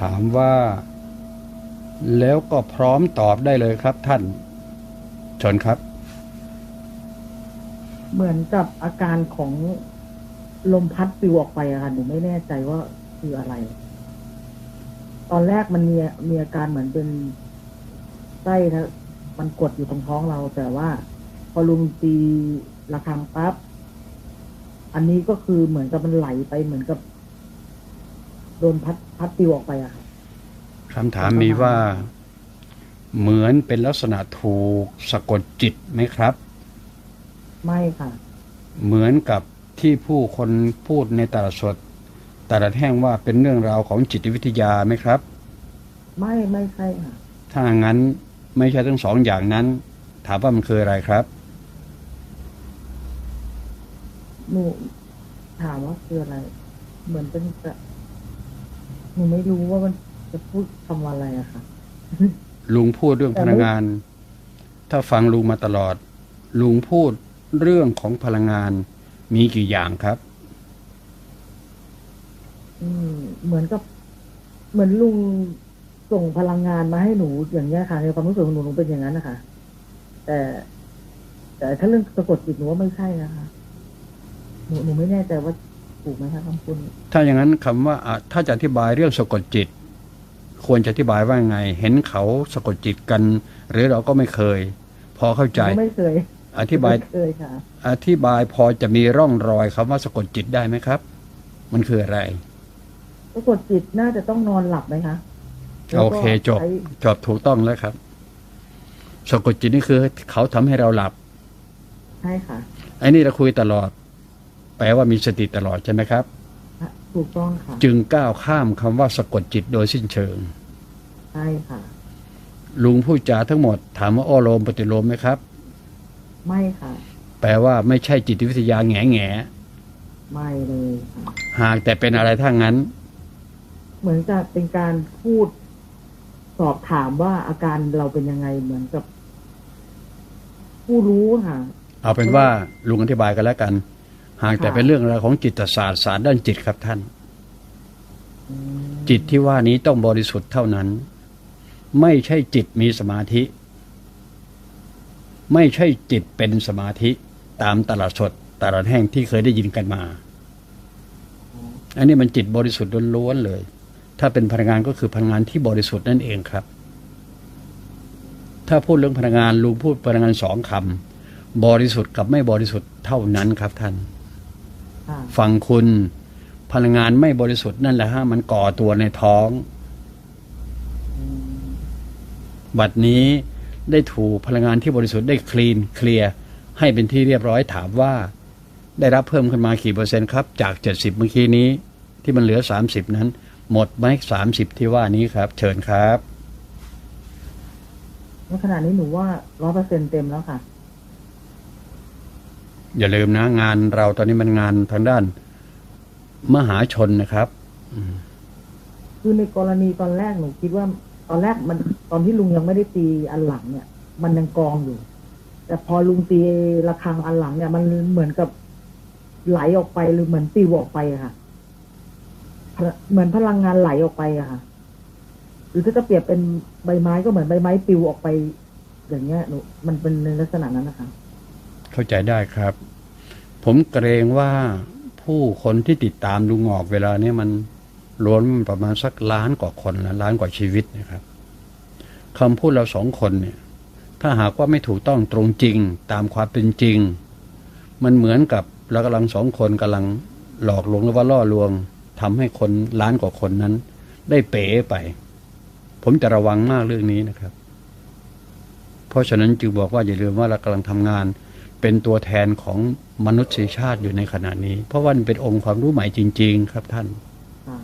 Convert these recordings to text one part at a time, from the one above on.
ถามว่า แล้วก็พร้อมตอบได้เลยครับท่านชิญครับ เหมือนกับอาการของลมพัดปลิวออกไปอะค่ะหนูไม่แน่ใจว่าคืออะไร ตอนแรกมันมีมีอาการเหมือนเป็นไส้นะมันกดอยู่ตรงท้องเรา แต่ว่า พอลุงตีระฆังปั๊บอันนี้ก็คือเหมือนกับมันไหลไปเหมือนกับ โดนพัดพัดปลิวออกไปอะค่ะคำถามมีว่าเหมือนเป็นลักษณะถูกสะกดจิตไหมครับ ไม่ค่ะ เหมือนกับที่ผู้คนพูดในตลาดสดตลาดแห้งว่าเป็นเรื่องราวของจิตวิทยาไหมครับ ไม่ไม่ใช่ค่ะ ถ้างั้นไม่ใช่ทั้งสองอย่างนั้น ถามว่ามันคืออะไรครับหนูถามว่าคืออะไร เหมือนเป็นจะห นูไม่รู้ว่ามันจะพูดคำว่าอะไรอะค่ะ ลุงพูดเรื่องพลังงาน ถ้าฟังลุงมาตลอด ลุงพูดเรื่องของพลังงาน มีกี่อย่างครับ อืม เหมือนกับ เหมือนลุงส่งพลังงานมาให้หนูอย่างเงี้ยค่ะในความรู้สึกของหนูหนูเป็นอย่างนั้นนะคะแต่แต่ถ้าเรื่องสะกดจิตหนูว่าไม่ใช่นะคะหนูหนูไม่แน่ใจว่า ถูกไหมคะคำพูดนี้ถ้าอย่างนั้นคำว่าอะถ้าจะอธิบายเรื่องสะกดจิต ควรจะอธิบายว่าไง เห็นเขาสะกดจิตกัน หรือเราก็ไม่เคย พอเข้าหใจนูไม่เคย อธิบายไม่เคยค่ะ อธิบายพอจะมีร่องรอยคำว่าสะกดจิตได้ไหมครับ มันคืออะไรสะกดจิตน่าจะต้องนอนหลับไหมคะแล้วโอก็เคจบใช้จบถูกต้องแล้วครับสะกดจิตนี่คือ เขาทำให้เราหลับใช่ค่ะไอ้นี่เราคุยตลอด แปลว่ามีสติตลอดใช่ไหมครับ ถูกต้องค่ะ จึงก้าวข้ามคำว่าสะกดจิตโดยสิ้นเชิง ใช่ค่ะ ลุงพูดจาทั้งหมด ถามว่าอ้อโลมปฏิโลมไหมครับ ไม่ค่ะ แปลว่าไม่ใช่จิตวิทยาแง่แง่ไม่เลยค่ะ หากแต่เป็นอะไรทั้งนั้น เหมือนกับเป็นการพูดสอบถามว่าอาการเราเป็นยังไงเหมือนกับ ผู้รู้ค่ะ เอาเป็นว่าลุงอธิบายกันแล้วกัน หากแต่ค่ะเป็นเรื่องราวของจิตศาสตร์ศาสตร์ด้านจิตครับท่านอืมจิตที่ว่านี้ต้องบริสุทธิ์เท่านั้น ไม่ใช่จิตมีสมาธิ ไม่ใช่จิตเป็นสมาธิ ตามตลาดสดตลาดแห้งที่เคยได้ยินกันมา อันนี้มันจิตบริสุทธิ์ล้วนๆเลย ถ้าเป็นพลังงานก็คือพลังงานที่บริสุทธิ์นั่นเองครับ ถ้าพูดเรื่องพลังงานลุงพูดพลังงานสองคำบริสุทธิ์กับไม่บริสุทธิ์เท่านั้นครับท่าน ค่ะฟังคุณพลังงานไม่บริสุทธิ์นั่นแหละฮะมันก่อตัวในท้องอืมบัดนี้ได้ถูกพลังงานที่บริสุทธิ์ได้คลีนเคลียร์ให้เป็นที่เรียบร้อยถามว่า ได้รับเพิ่มขึ้นมากี่เปอร์เซ็นต์ครับ จาก 70 เมื่อกี้นี้ ที่มันเหลือ 30 นั้น หมดไหม30 ที่ว่านี้ครับ เชิญครับในขณะนี้หนูว่าร้อยเปอร์เซ็นเต็มแล้วค่ะ อย่าลืมนะ งานเราตอนนี้มันงานทางด้าน มหาชนนะครับคือในกรณีตอนแรกหนูคิดว่า ตอนแรกมันตอนที่ลุงยังไม่ได้ตีอันหลังเนี่ย มันยังกองอยู่ แต่พอลุงตีระฆังอันหลังเนี่ย มันเหมือนกับไหลออกไปหรือเหมือนปลิวออกไปค่ะพละเหมือนพลังงานไหลออกไปอะค่ะหรือถ้าจะเปรียบเป็นใบไม้ก็เหมือนใบไม้ปลิวออกไป อย่างเงี้ยหนูมันเป็นในลักษณะนั้นนะคะ เข้าใจได้ครับ ผมเกรงว่าผู้คนที่ติดตามลุงออกเวลานี้มันล้นประมาณสักล้านกว่าคนนะล้านกว่าชีวิตนะครับคำพูดเราสองคนเนี่ย ถ้าหากว่าไม่ถูกต้องตรงจริง ตามความเป็นจริง มันเหมือนกับเรากำลังสองคนกำลังหลอกลวงหรือว่าล่อลวงทำให้คนล้านกว่าคนนั้น ได้เป๋ไป ผมจะระวังมากเรื่องนี้นะครับ เพราะฉะนั้นจึงบอกว่าอย่าลืมว่าเรากำลังทำงาน เป็นตัวแทนของมนุษยชาติอยู่ในขณะนี้ เพราะว่ามันเป็นองค์ความรู้ใหม่จริง ๆ ครับท่านค่ะ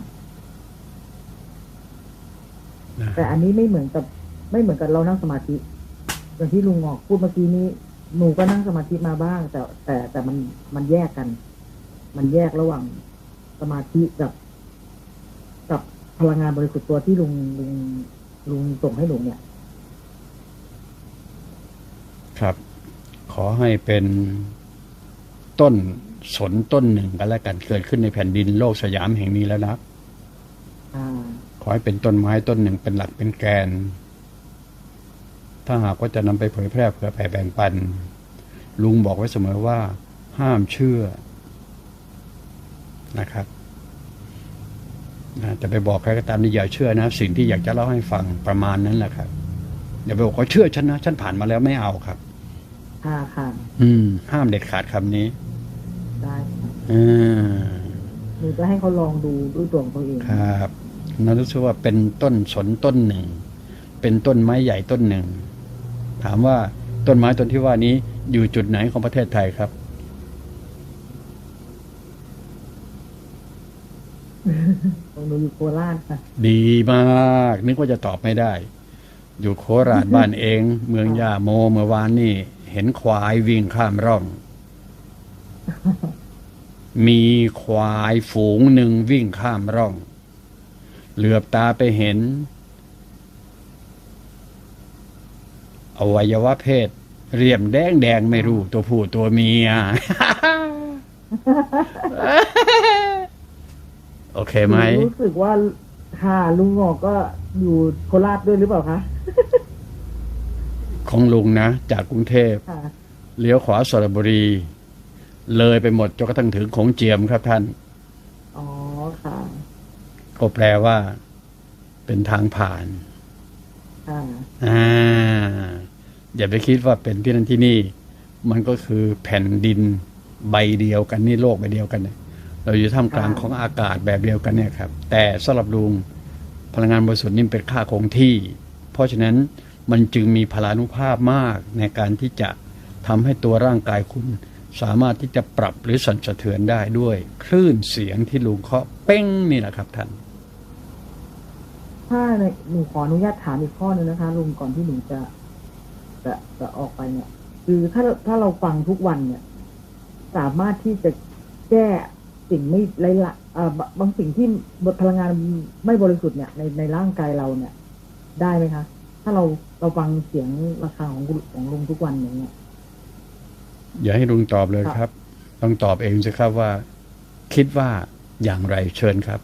นะแต่อันนี้ไม่เหมือนกับ ไม่เหมือนกับเรานั่งสมาธิอย่างที่ลุงออกพูดเมื่อกี้นี้หนูก็นั่งสมาธิมาบ้าง แต่แต่แต่มันมันแยกกัน มันแยกระหว่างสมาธิกับ กับพลังงานบริสุทธิ์ตัวที่ลุงลุงลุงส่งให้หนูเนี่ย ครับ ขอให้เป็นต้นสนต้นหนึ่งกันแล้วกันเกิดขึ้นในแผ่นดินโลกสยามแห่งนี้แล้วนะอ่าขขอให้เป็นต้นไม้ต้นหนึ่งเป็นหลักเป็นแกน ถ้าหากว่าจะนำไปเผยแพร่เผื่อแผ่แบ่งปัน ลุงบอกไว้เสมอว่า ห้ามเชื่อนะครับนะจะไปบอกใครก็ตามนี่อย่าเชื่อนะ สิ่งที่อยากจะเล่าให้ฟังประมาณนั้นแหละครับอย่าไปบอกว่าเชื่อฉันนะฉันผ่านมาแล้วไม่เอาครับ ค่ะ ค่ะ อืม ห้ามเด็ดขาดคำนี้ ได้ค่ะอ่าหนูจะให้เขาลองดูด้วยตัวของตัวเองครับนั่นรู้สึกว่าเป็นต้นสนต้นหนึ่ง เป็นต้นไม้ใหญ่ต้นหนึ่ง ถามว่าต้นไม้ต้นที่ว่านี้อยู่จุดไหนของประเทศไทยครับ หนูอยู่โคราชค่ะ ดีมาก นึกว่าจะตอบไม่ได้ อยู่โคราชบ้านเอง เมืองย่าโมเมื่อวานนี่ เห็นควายวิ่งข้ามร่อง มีควายฝูงหนึ่งวิ่งข้ามร่อง เหลือบตาไปเห็น อวัยวะเพศ เรียมแดงแดงไม่รู้ ตัวผู้ตัวเมีย โอเคไหมรู้สึกว่าค่ะลุงหงอกก็อยู่โคราชด้วยหรือเปล่าคะ ของลุงนะ จากกรุงเทพค่ะเลี้ยวขวาสระบุรี เลยไปหมดจนกระทั่งถึงโของเจียมครับท่าน อ๋อค่ะก็แปลว่า เป็นทางผ่านค่ะอ่าอย่าไปคิดว่าเป็นที่นั่นที่นี่ มันก็คือแผ่นดินใบเดียวกันนี่โลกใบเดียวกันเนี่ยเราอยู่ท่ามกลางของอากาศแบบเดียวกันเนี่ยครับ แต่สำหรับลุงพลังงานบริสุทธิ์นี่เป็นค่าคงที่ เพราะฉะนั้น มันจึงมีพลานุภาพมากในการที่จะทำให้ตัวร่างกายคุณ สามารถที่จะปรับหรือสั่นสะเทือนได้ด้วย คลื่นเสียงที่ลุงเคาะเป้งนี่แหละครับท่านถ้าหนูขออนุญาตถามอีกข้อหนึงนะคะลุงก่อนที่หนูจะจะจะออกไปเนี่ย คือถ้าถ้าเราฟังทุกวันเนี่ย สามารถที่จะแก้สิ่งไม่ไรละบางสิ่งที่พลังงานไม่บริสุทธิ์เนี่ยในในร่างกายเราเนี่ย ได้ไหมคะ ถ้าเราเราฟังเสียงระฆังของคุณของลุงทุกวันอย่างเงี้ยอย่าให้ลุงตอบเลยครับ ต้องตอบเองสิครับว่า คิดว่าอย่างไรเชิญครับ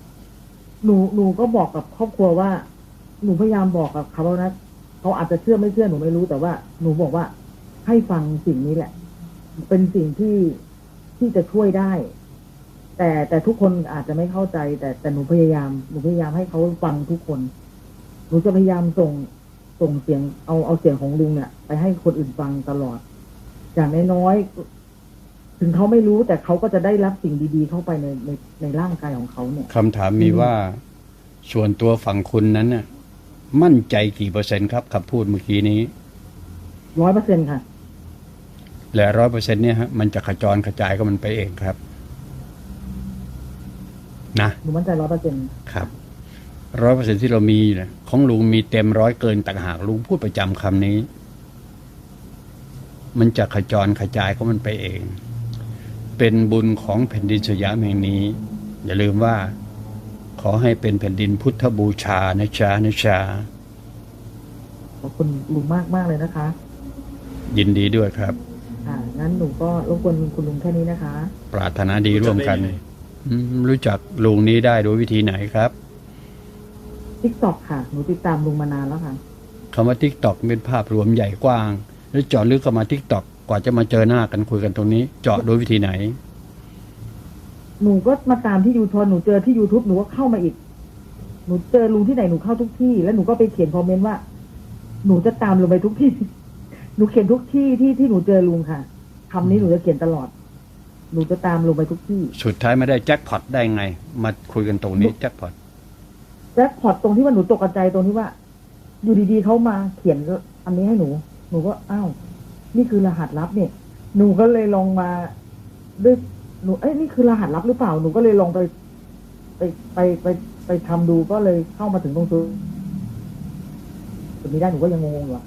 หนูหนูก็บอกกับครอบครัวว่า หนูพยายามบอกกับเขาแล้วนะเขาอาจจะเชื่อไม่เชื่อหนูไม่รู้แต่ว่า หนูบอกว่า ให้ฟังสิ่งนี้แหละ เป็นสิ่งที่ที่จะช่วยได้ แต่แต่ทุกคนอาจจะไม่เข้าใจ แต่แต่หนูพยายามหนูพยายามให้เขาฟังทุกคน หนูจะพยายามส่ง ส่งเสียงเอาเอาเสียงของลุงเนี่ย ไปให้คนอื่นฟังตลอด อย่างน้อยๆถึงเขาไม่รู้แต่เขาก็จะได้รับสิ่งดีๆ เข้าไปในในในร่างกายของเขาเนี่ยคำถามมีว่าส่วนตัวฝั่งคุณนั้นน่ะ มั่นใจกี่เปอร์เซ็นต์ครับคำพูดเมื่อกี้นี้ร้อยเปอร์เซ็นค่ะ และร้อยเปอร์เซ็นต์เนี่ยฮะมันจะขจรกระจายก็มันไปเองครับ นะหนูมั่นใจร้อยเปอร์เซ็นครับ ร้อยเปอร์เซ็นที่เรามีเนี่ยของลุงมีเต็มร้อยเกินต่างหากลุงพูดประจำคำนี้ มันจะขจรกระจายก็มันไปเอง เป็นบุญของแผ่นดินสยามแห่งนี้ อย่าลืมว่า ขอให้เป็นแผ่นดินพุทธบูชานะจ๊ะนะจ๊ะขอบคุณลุงมากมากๆเลยนะคะ ยินดีด้วยครับ อ่างั้นหนูก็รบกวนคุณลุงแค่นี้นะคะ ปรารถนาดีร่วมกันอืมรู้จักลุงนี้ได้โดยวิธีไหนครับ ทิกตอกค่ะ หนูติดตามลุงมานานแล้วค่ะคำว่าทิกตอกเป็นภาพรวมใหญ่กว้าง แล้วเจาะลึกเข้ามาทิกตอกกว่าจะมาเจอหน้ากันคุยกันตรงนี้ เจาะโดยวิธีไหน หนูก็มาตามที่ยูทูบหนูเจอที่ YouTube หนูก็เข้ามาอีก หนูเจอลุงที่ไหนหนูเข้าทุกที่ แล้วหนูก็ไปเขียนคอมเมนต์ว่า หนูจะตามลุงไปทุกที่ หนูเขียนทุกที่ที่ที่หนูเจอลุงค่ะคำนี้หนูจะเขียนตลอด หนูจะตามลุงไปทุกที่ สุดท้ายไม่ได้แจ็คพอตได้ไง มาคุยกันตรงนี้แจ็คพอตแจ็คพอตตรงที่ว่าหนูตกใจตรงที่ว่า อยู่ดีๆเขามาเขียนอันนี้ให้หนู หนูก็อ้าวนี่คือรหัสลับเนี่ย หนูก็เลยลองมาด้วยหนูเอ้ยนี่คือรหัสลับหรือเปล่าหนูก็เลยลองไป ไปไปไปไปทำดูก็เลยเข้ามาถึงตรงจุดนี้ได้หนูก็ยังงงอยู่อะ